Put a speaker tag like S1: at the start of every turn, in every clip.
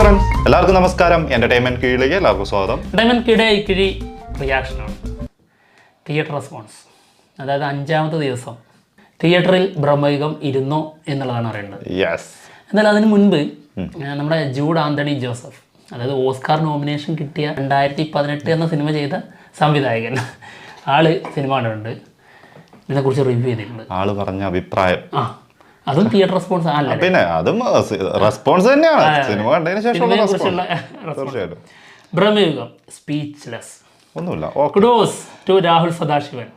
S1: Friends എല്ലാവർക്കും നമസ്കാരം. Entertainment കീഴിലേക്ക് എല്ലാവർക്കും സ്വാഗതം.
S2: ഡയമണ്ട് കിടെ ഇക്കിഴി റിയാക്ഷനാണ് തിയേറ്റർ റെസ്പോൺസ് അതായത് അഞ്ചാമത്തെ ദിവസം. തിയേറ്ററിൽ ബ്രഹ്മയുഗം ഇരുന്നോ എന്നുള്ളതാണ് അറിയേണ്ടത്.
S1: യെസ്
S2: എന്നാൽ അതിന് മുൻപ് നമ്മുടെ ജൂഡ് ആന്റണി ജോസഫ് അതായത് ഓസ്കാർ നോമിനേഷൻ കിട്ടിയ രണ്ടായിരത്തി പതിനെട്ട് എന്ന സിനിമ ചെയ്ത സംവിധായകൻ. ആൾ സിനിമ കണ്ടിട്ടുണ്ട്. ഇതിനെക്കുറിച്ച് റിവ്യൂ ചെയ്തിട്ടുണ്ട്.
S1: ആൾ പറഞ്ഞ അഭിപ്രായം.
S2: ആ അതും തിയേറ്റർ റെസ്പോൺസ് അല്ല
S1: പിന്നെ അതും റെസ്പോൺസ് തന്നെയാണ്. സിനിമ കണ്ടതിന് ശേഷം തീർച്ചയായിട്ടും.
S2: ബ്രഹ്മയുഗം സ്പീച്ച്ലെസ്
S1: ഒന്നുമില്ല
S2: kudos to Rahul Sadasivan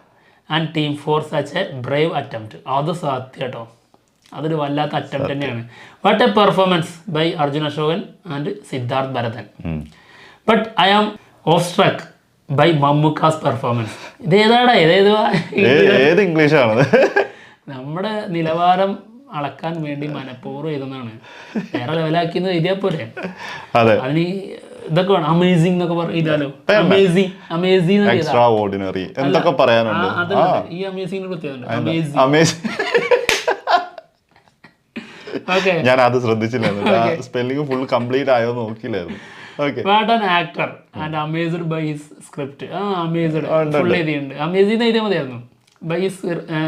S2: and team for such a brave attempt അത് സത്യം കേട്ടോ. അതൊരു വല്ലാത്ത അറ്റംപ്റ്റ് തന്നെയാണ്. What a performance by Arjun Ashokan and Siddharth Bharathan. But I am awestruck by Mammukka's performance ഇത് ഏതാടാ? ഇതേത്
S1: ഏത് ഇംഗ്ലീഷാണ്
S2: നമ്മുടെ നിലവാരം അളക്കാൻ വേണ്ടി മനഃപൂർവം എഴുതുന്നതാണ്. വേറെ ലെവലാക്കിയെന്ന് എഴുതിയാൽ പോലെ
S1: അതെ.
S2: അതിന് ഇതൊക്കെ വേണം. അമേസിംഗ് എന്നൊക്കെ പറഞ്ഞാലോ അമേസിംഗ് അമേസിംഗ്
S1: എക്സ്ട്രാ ഓർഡിനറി എന്തൊക്കെ പറയാനുണ്ട്?
S2: ഈ അമേസിംഗ് പ്രത്യേകത അമേസിംഗ്
S1: അമേസിംഗ് ഞാൻ അത് ശ്രദ്ധിച്ചില്ലായിരുന്നു. സ്പെല്ലിംഗ് ഫുൾ കംപ്ലീറ്റ് ആയോ നോക്കിയില്ലായിരുന്നു.
S2: Actor and amazed by his script ആ അമേസ്ഡ് ഫുൾ എഴുതിയുണ്ട് അമേസിംഗ് എഴുതിയാൽ മതിയായിരുന്നു. By his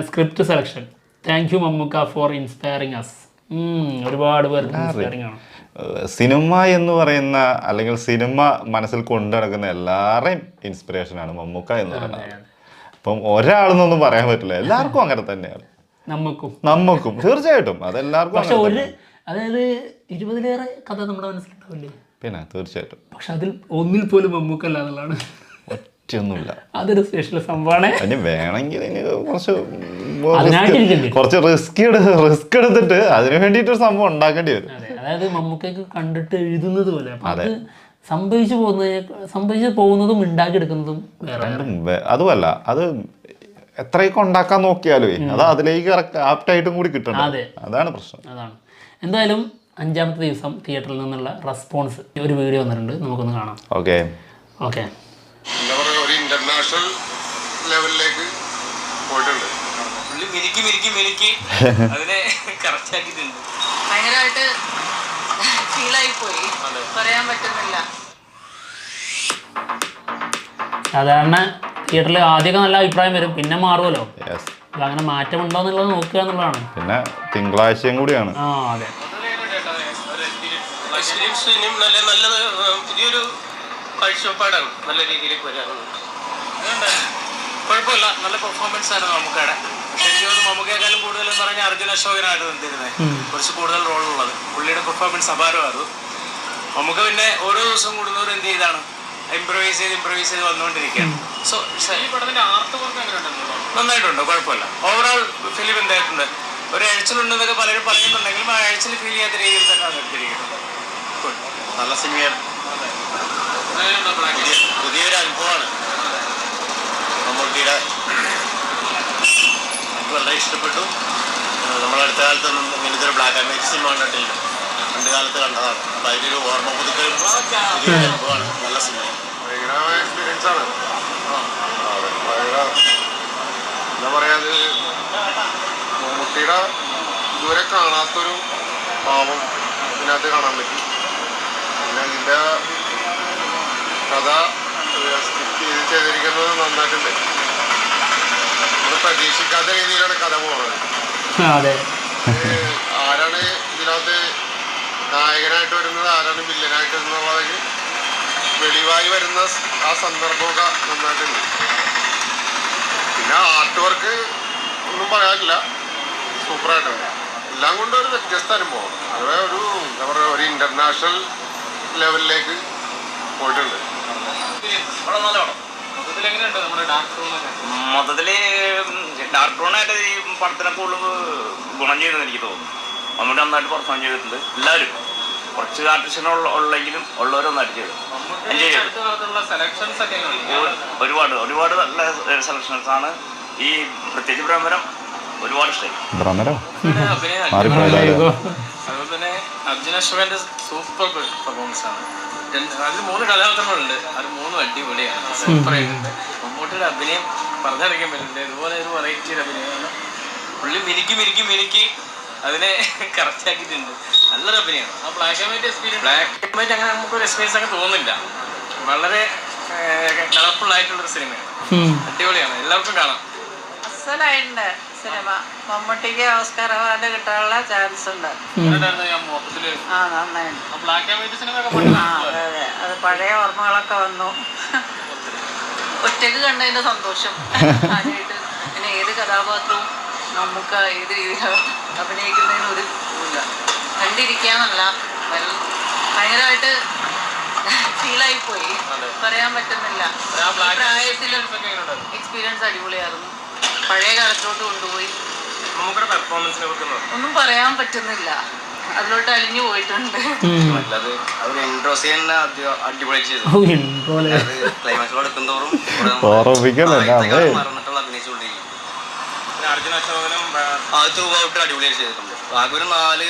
S2: script selection thank you Mammukka for inspiring us ഒരുപാട് പേർക്ക് ഇൻസ്പയറിംഗ് ആണ്.
S1: സിനിമ എന്ന് പറയുന്ന അല്ലെങ്കിൽ സിനിമ മനസ്സിൽ കൊണ്ടു നടക്കുന്ന ഇൻസ്പിറേഷൻ ഇൻസ്പിറേഷനാണ് മമ്മൂക്ക എന്ന് പറയുന്നത്. അപ്പം ഒരാളെന്നൊന്നും പറയാൻ പറ്റില്ല. എല്ലാവർക്കും അങ്ങനെ തന്നെയാണ്.
S2: നമുക്കും
S1: നമുക്കും തീർച്ചയായിട്ടും. അതെല്ലാവർക്കും
S2: പക്ഷെ ഒരു. അതായത് ഇരുപതിലേറെ കഥ നമ്മുടെ മനസ്സിലുണ്ടാവില്ലേ
S1: പിന്നെ തീർച്ചയായിട്ടും.
S2: പക്ഷെ അതിൽ ഒന്നിൽ പോലും മമ്മൂക്കല്ല എന്നുള്ളതാണ്
S1: ഒറ്റയൊന്നുമില്ല
S2: അതൊരു സ്പെഷ്യൽ സംഭവമാണ്.
S1: അതിന് വേണമെങ്കിൽ കുറച്ച് കുറച്ച് റിസ്ക് റിസ്ക് എടുത്തിട്ട് അതിന് വേണ്ടിയിട്ട് ഒരു സംഭവം ഉണ്ടാക്കേണ്ടി വരും.
S2: അതെ അതായത് മമ്മൂക്കൊക്കെ കണ്ടിട്ട് എഴുതുന്നത് പോലെ. അതെ സംഭവിച്ചു പോകുന്നതിനെ സംഭവിച്ചു പോകുന്നതും ഉണ്ടാക്കിയെടുക്കുന്നതും വേറെ
S1: അതുമല്ല അത് എത്രയൊക്കെ ഉണ്ടാക്കാൻ നോക്കിയാലോ അത് അതിലേക്ക് കറക്റ്റ് ആപ്റ്റായിട്ടും കൂടി കിട്ടണം.
S2: അതെ.
S1: അതാണ് പ്രശ്നം.
S2: അതാണ്. എന്തായാലും അഞ്ചാമത്തെ ദിവസം തിയേറ്ററിൽ നിന്നുള്ള റെസ്പോൺസ് ഒരു വീഡിയോ വന്നിട്ടുണ്ട്. നമുക്കൊന്ന് കാണാം.
S1: ഓക്കെ
S2: ഓക്കെ
S3: ഇന്റർനാഷണൽ ലെവലിലേക്ക് പോയിട്ടുണ്ട്.
S4: പുള്ളി മിനുക്കി മിനുക്കി മിനുക്കി. അതിനെ കറക്റ്റ് ആക്കിയിട്ടുണ്ട്.
S5: ഭയങ്കരമായിട്ട് ഫീലായി പോയി. പറയാൻ പറ്റുന്നില്ല.
S2: സാധാരണ തിയേറ്ററിൽ ആദ്യമൊക്കെ നല്ല അഭിപ്രായം വരും. പിന്നെ മാറുമല്ലോ. അങ്ങനെ മാറ്റം ഉണ്ടോ എന്നുള്ളത് നോക്കുക എന്നുള്ളതാണ്.
S1: പിന്നെ തിങ്കളാഴ്ചയും കൂടിയാണ്.
S2: ആ അതെ.
S4: നല്ല നല്ലത് പുതിയൊരു കാഴ്ചപ്പാടാണ് നല്ല രീതിയിലേക്ക് വരാറുണ്ട്. കുഴപ്പമില്ല നല്ല പെർഫോമൻസ് ആയിരുന്നു നമുക്കവിടെ എനിക്ക് തോന്നുന്നു മമ്മൂക്കയെക്കാളും കൂടുതൽ എന്ന് പറഞ്ഞാൽ അർജുന അശോകനായിരുന്നു എന്തിരുന്നത് കുറച്ച് കൂടുതൽ റോളുള്ളത് പുള്ളിയുടെ പെർഫോമൻസ് അപാരമായിരുന്നു. നമുക്ക് പിന്നെ ഓരോ ദിവസം കൂടുന്നവർ എന്ത് ചെയ്താണ്? ഇംപ്രവൈസ് ചെയ്ത് ഇംപ്രവൈസ് ചെയ്ത് വന്നുകൊണ്ടിരിക്കുകയാണ്. സോ ഈ പടത്തിന്റെ ആർട്ട് വർക്ക് എങ്ങനെ നന്നായിട്ടുണ്ട് കുഴപ്പമില്ല. ഓവറോൾ ഫിലിം എന്തായിട്ടുണ്ട്? ഒരു എഴച്ചിലുണ്ടെന്നൊക്കെ പലരും പറയുന്നുണ്ടെങ്കിലും ആ എഴച്ചിൽ ഫീൽ ചെയ്യാത്ത രീതിയിൽ തന്നെ എടുത്തിരിക്കുന്നത്
S3: നല്ല സിനിമയാണ്. പുതിയ- പുതിയൊരു അനുഭവമാണ്. മമ്മൂട്ടിയുടെ എനിക്ക് വളരെ ഇഷ്ടപ്പെട്ടു. നമ്മളടുത്ത കാലത്തൊന്നും ഇങ്ങനത്തെ ഒരു ബ്ലാക്ക് ആൻഡ് വൈറ്റ് സിനിമ കണ്ടിട്ടില്ല. പണ്ട് കാലത്ത് കണ്ടതാണ്. അപ്പം അതിനൊരു ഓർമ്മ പുതുക്കൽ പുതിയൊരു അനുഭവമാണ്. നല്ല സിനിമ എന്താ പറയാ മമ്മൂട്ടിയുടെ ഇതുവരെ കാണാത്തൊരു ഭാവം ഇതിനകത്ത് കാണാൻ പറ്റി. പിന്നെ ഇതിന്റെ കഥ സ്ക്രിപ്റ്റ് ചെയ്ത് ചെയ്തിരിക്കുന്നത് നന്നായിട്ടുണ്ട്. നമ്മൾ പ്രതീക്ഷിക്കാത്ത രീതിയിലാണ് കഥ പോകുന്നത്.
S2: അതെ.
S3: ആരാണ് ഇതിനകത്ത് നായകനായിട്ട് വരുന്നത് ആരാണ് വില്ലനായിട്ട് എന്നുള്ളത് വെളിവായി വരുന്ന ആ സന്ദർഭമൊക്കെ നന്നായിട്ടുണ്ട്. പിന്നെ ആർട്ട് വർക്ക് ഒന്നും പറയാനില്ല. സൂപ്പറായിട്ടുണ്ട് എല്ലാം കൊണ്ടും ഒരു വ്യത്യസ്ത അനുഭവമാണ്. അതുപോലെ ഒരു എന്താ പറയുക ഒരു ഇന്റർനാഷണൽ ലെവലിലേക്ക് പോയിട്ടുണ്ട്.
S4: നമ്മുടെ ഡാർക്ക് ഡാർക്ക് റൂണായിട്ട് ഈ പടത്തിനെ കൂടുതൽ ഗുണം ചെയ്യുന്നത് എനിക്ക് തോന്നുന്നു. മമ്മൂട്ടി നന്നായിട്ട് പെർഫോം ചെയ്തിട്ടുണ്ട് എല്ലാവരും. കുറച്ച് ആർട്ടിസ്റ്റിനുള്ള ഉള്ളെങ്കിലും ഉള്ളവരും ചെയ്തു എൻജോയ് ചെയ്തു ഒരു- ഒരുപാട് ഒരുപാട് നല്ല സെലക്ഷൻസ് ആണ് ഈ പ്രത്യേകിച്ച് ഭ്രമരം ഒരുപാട് ഇഷ്ടമായി
S6: അതുപോലെ തന്നെ അർജുന അശോകന്റെ സൂപ്പർ പെർഫോമൻസ് ആണ്. അതിൽ മൂന്ന് കഥാപാത്രങ്ങളുണ്ട്. അത് മൂന്നും അടിപൊളിയാണ്. സൂപ്പർ ആയിട്ടുണ്ട് മമ്മൂട്ടിയുടെ അഭിനയം പറഞ്ഞറിയിക്കാൻ പറ്റില്ല ഇതുപോലെ ഒരു വെറൈറ്റി അഭിനയമാണ്. പുള്ളി മിനുക്കി മിനുക്കി മിനുക്കി അതിനെ കറക്റ്റ് ആക്കിയിട്ടുണ്ട്. നല്ലൊരു അഭിനയമാണ്. ആ black and white experience black and white അങ്ങനെ നമുക്കൊരു എക്സ്പീരിയൻസ് ഒക്കെ തോന്നുന്നില്ല. വളരെ കളർഫുൾ ആയിട്ടുള്ളൊരു സിനിമയാണ്. അടിപൊളിയാണ്. എല്ലാവർക്കും കാണാം.
S5: അസലായിട്ടുണ്ട്. സിനിമ. മമ്മൂട്ടിക്ക് ഓസ്കാർ അവാർഡ് കിട്ടാനുള്ള ചാൻസ് ഉണ്ട്. ആ നന്നായിട്ട് അതെ അതെ. അത് പഴയ ഓർമ്മകളൊക്കെ വന്നു. ഒറ്റയ്ക്ക് കണ്ടതിന്റെ സന്തോഷം. ആദ്യമായിട്ട് പിന്നെ ഏത് കഥാപാത്രവും നമുക്ക് ഏത് രീതിയിലാണ് അഭിനയിക്കുന്നതിന് ഒരു ഇല്ല കണ്ടിരിക്കാന്നല്ല. ഭയങ്കരമായിട്ട് ഫീലായി പോയി പറയാൻ പറ്റുന്നില്ല.
S6: ആ ബ്ലാക്ക്
S5: പ്രായത്തിലും
S6: ഒക്കെ എങ്ങനെയുണ്ടായിരുന്നു?
S5: എക്സ്പീരിയൻസ് അടിപൊളിയായിരുന്നു. പഴയ കാലത്തിലോട്ട് കൊണ്ടുപോയി.
S6: പെർഫോമൻസിനെ കുറിച്ച്
S5: ഒന്നും പറയാൻ പറ്റുന്നില്ല. അതിലോട്ട് അലിഞ്ഞു പോയിട്ടുണ്ട്.
S7: അത് അവർ ആദ്യം അടിപൊളി ചെയ്തു. അത് മറന്നിട്ടുള്ള അഭിനയിച്ചുകൊണ്ടിരിക്കും
S6: അർജുന അശോകനും
S7: ചെയ്തിട്ടുണ്ട്. ആകെ ഒരു നാല്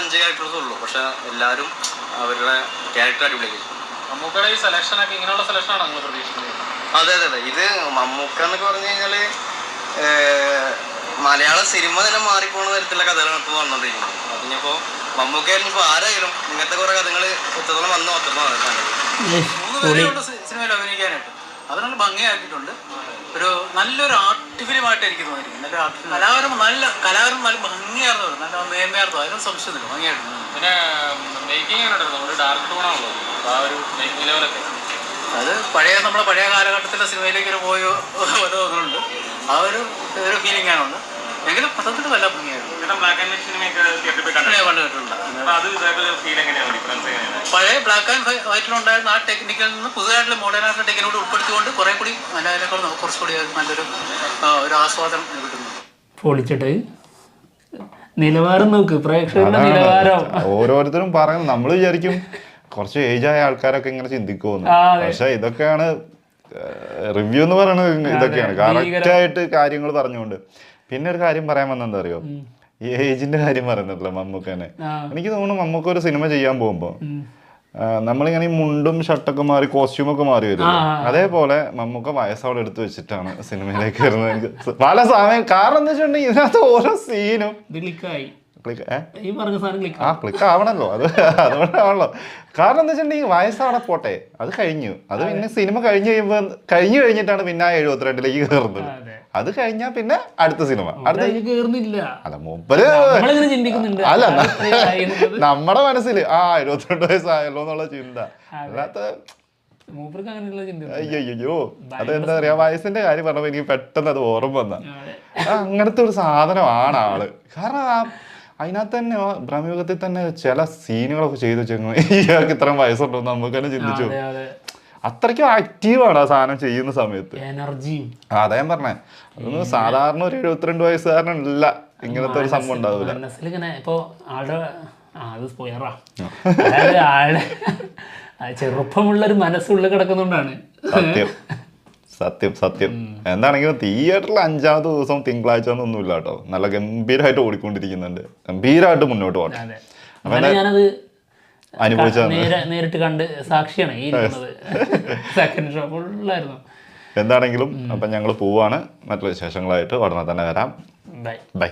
S7: അഞ്ച് ക്യാരക്ടേഴ്സ് ഉള്ളൂ. പക്ഷെ എല്ലാവരും അവരുടെ ക്യാരക്ടർ അടിപൊളിയായി
S6: മമ്മൂക്കയുടെ ഈ സെലക്ഷൻ ഒക്കെ ഇങ്ങനെയുള്ള സെലക്ഷൻ ആണ് നിങ്ങൾ പ്രതീക്ഷിക്കുന്നത്?
S7: അതെ അതെ അതെ. ഇത് മമ്മൂക്ക എന്നൊക്കെ പറഞ്ഞു കഴിഞ്ഞാൽ മലയാള സിനിമ തന്നെ മാറിപ്പോണ തരത്തിലുള്ള കഥകളാണ് ഇപ്പോൾ വന്നോണ്ടിരിക്കുന്നത്. അതിനിപ്പോ മമ്മൂക്ക ആയിരുന്നു ആരായാലും ഇങ്ങനത്തെ കുറെ കഥകൾ എത്രത്തോളം വന്നു അത്രത്തോളം
S6: സിനിമയിൽ അഭിനയിക്കാനായിട്ട്. അത് നല്ല ഭംഗിയാക്കിയിട്ടുണ്ട്. ഒരു നല്ലൊരു ആർട്ട് ഫിലിമായിട്ട് എനിക്ക് തോന്നിയിരിക്കുന്നു കലാകാരൻ നല്ല കലാകാരൻ നല്ല ഭംഗിയായിരുന്നു നല്ല മേന്മയായിരുന്നു അതിനും സംശയമില്ല. ഭംഗിയായിരുന്നു പിന്നെ മേക്കിംഗ് ഉണ്ടായിരുന്നു ഒരു ഡാർക്ക് ടൂണാണല്ലോ ആ ഒരു മേക്കിംഗ് ലെവലൊക്കെ അത് പഴയ നമ്മുടെ പഴയ കാലഘട്ടത്തിലെ സിനിമയിലേക്ക് ഒരു പോയോ പോലെ തോന്നുന്നുണ്ട്. ആ ഒരു ഒരു ഫീലിംഗ് ആണുണ്ട്. എങ്കിലും പത്രത്തിൽ നല്ല ഭംഗിയായിരുന്നു. ബ്ലാക്ക് ആൻഡ് വൈറ്റ് സിനിമയൊക്കെ കണ്ടിട്ടുണ്ട്. അത് ഫീൽ എങ്ങനെയാണ്? ഡിഫറൻസ് എങ്ങനെയാണ്? പഴയ ബ്ലാക്ക് ആൻഡ് വൈറ്റിലുണ്ടായിരുന്ന ആ ടെക്നിക്കിൽ നിന്ന് പുതുതായിട്ടുള്ള മോഡേൺ ആയിട്ടുള്ള ടെക്നിക്കോട് ഉൾപ്പെടുത്തിക്കൊണ്ട് കുറെ കൂടി നമുക്ക് കുറച്ചുകൂടി നല്ലൊരു ഒരു ആസ്വാദനം കിട്ടുന്നു
S2: പൊളിച്ചിട്ട് നിലവാരം നോക്ക്. പ്രേക്ഷകരുടെ നിലവാരം.
S1: ഓരോരുത്തരും പറയുന്നത്. നമ്മൾ വിചാരിക്കും കുറച്ച് ഏജ് ആയ ആൾക്കാരൊക്കെ ഇങ്ങനെ ചിന്തിക്കുമെന്ന് പക്ഷെ ഇതൊക്കെയാണ് റിവ്യൂ എന്ന് പറയുന്നത് ഇതൊക്കെയാണ്. കറക്റ്റ് ആയിട്ട് കാര്യങ്ങൾ പറഞ്ഞുകൊണ്ട്. പിന്നെ ഒരു കാര്യം പറയാൻ വന്നെന്താ അറിയോ ഈ ഏജിന്റെ കാര്യം പറയുന്നില്ല മമ്മൂക്കനെ? എനിക്ക് തോന്നുന്നു മമ്മൂക്ക ഒരു സിനിമ ചെയ്യാൻ പോകുമ്പോ നമ്മളിങ്ങനെ ഈ മുണ്ടും ഷർട്ടൊക്കെ മാറി കോസ്റ്റ്യൂം ഒക്കെ മാറി വരും. അതേപോലെ മമ്മൂക്ക വയസ്സോടെ എടുത്തു വെച്ചിട്ടാണ് സിനിമയിലേക്ക് വരുന്നത്. എനിക്ക് പല സമയം കാരണം എന്താ വെച്ചിട്ടുണ്ടെങ്കിൽ ഇതിനകത്ത് ഓരോ സീനും ക്ലിക്ക്
S2: ഈ പറഞ്ഞ സാധനം ക്ലിക്ക്
S1: ആ ക്ലിക്ക് ആവണല്ലോ. അത് അതുകൊണ്ടാണല്ലോ. കാരണം എന്താ വെച്ചിട്ടുണ്ടെങ്കിൽ വയസ്സവിടെ പോട്ടെ. അത് കഴിഞ്ഞു. അത് പിന്നെ സിനിമ കഴിഞ്ഞ് കഴിയുമ്പോൾ കഴിഞ്ഞു കഴിഞ്ഞിട്ടാണ് പിന്നെ ആ എഴുപത്തിരണ്ടിലേക്ക് കയറുന്നത്.
S2: അതെ.
S1: കഴിഞ്ഞാൽ പിന്നെ അടുത്ത സിനിമ അടുത്ത അല്ല
S2: ചിന്തിക്കുന്നുണ്ട്.
S1: അല്ല നമ്മുടെ മനസ്സിൽ ആ എഴുപത്തിരണ്ട് വയസ്സായല്ലോ എന്നുള്ള ചിന്ത. അല്ലാത്ത അയ്യോ അതെന്താ പറയാ വയസ്സിന്റെ കാര്യം പറഞ്ഞപ്പോ എനിക്ക് പെട്ടെന്ന് അത് ഓർമ്മ വന്ന. അങ്ങനത്തെ ഒരു സാധനമാണ് ആൾ. കാരണം അതിനകത്ത് തന്നെ ആ ഭ്രമയുഗത്തിൽ തന്നെ ചില സീനുകളൊക്കെ ചെയ്തു വെച്ചേക്കുന്നു. ഇയാൾക്ക് ഇത്രയും വയസ്സുണ്ടോ നമുക്ക് തന്നെ ചിന്തിച്ചു.
S2: അതെ അതെ.
S1: അത്രയ്ക്കും ആക്റ്റീവാണ് ആ സാധനം ചെയ്യുന്ന സമയത്ത്. എനർജി അതാ ഞാൻ പറഞ്ഞേ. അതൊന്നും സാധാരണ ഒരു എഴുപത്തിരണ്ട് വയസ്സുകാരനല്ല ഇങ്ങനത്തെ ഒരു സംഭവം ഉണ്ടാവില്ല.
S2: ഇപ്പൊ ആളുടെ ആ അത് സ്പോയറാ അതായത് ആളുടെ ആ ചെറുപ്പമുള്ള ഒരു മനസ്സുള്ളിൽ കിടക്കുന്നുണ്ടാണ്.
S1: സത്യം. സത്യം സത്യം. എന്താണെങ്കിലും തിയേറ്ററിൽ അഞ്ചാമത്തെ ദിവസം തിങ്കളാഴ്ച ഒന്നുമില്ല കേട്ടോ നല്ല ഗംഭീരമായിട്ട് ഓടിക്കൊണ്ടിരിക്കുന്നുണ്ട്. ഗംഭീരമായിട്ട് മുന്നോട്ട്
S2: പോകണം. അങ്ങനെ ഞാനത് നേരിട്ട് കണ്ട് സാക്ഷിയാണ് ഈ സെക്കൻഡ് ഷോ ഫുള്ളായിരുന്നു
S1: എന്താണെങ്കിലും അപ്പം ഞങ്ങൾ പോവാണ്. മറ്റുള്ള വിശേഷങ്ങളായിട്ട് ഉടനെ തന്നെ വരാം.
S2: Bye
S1: bye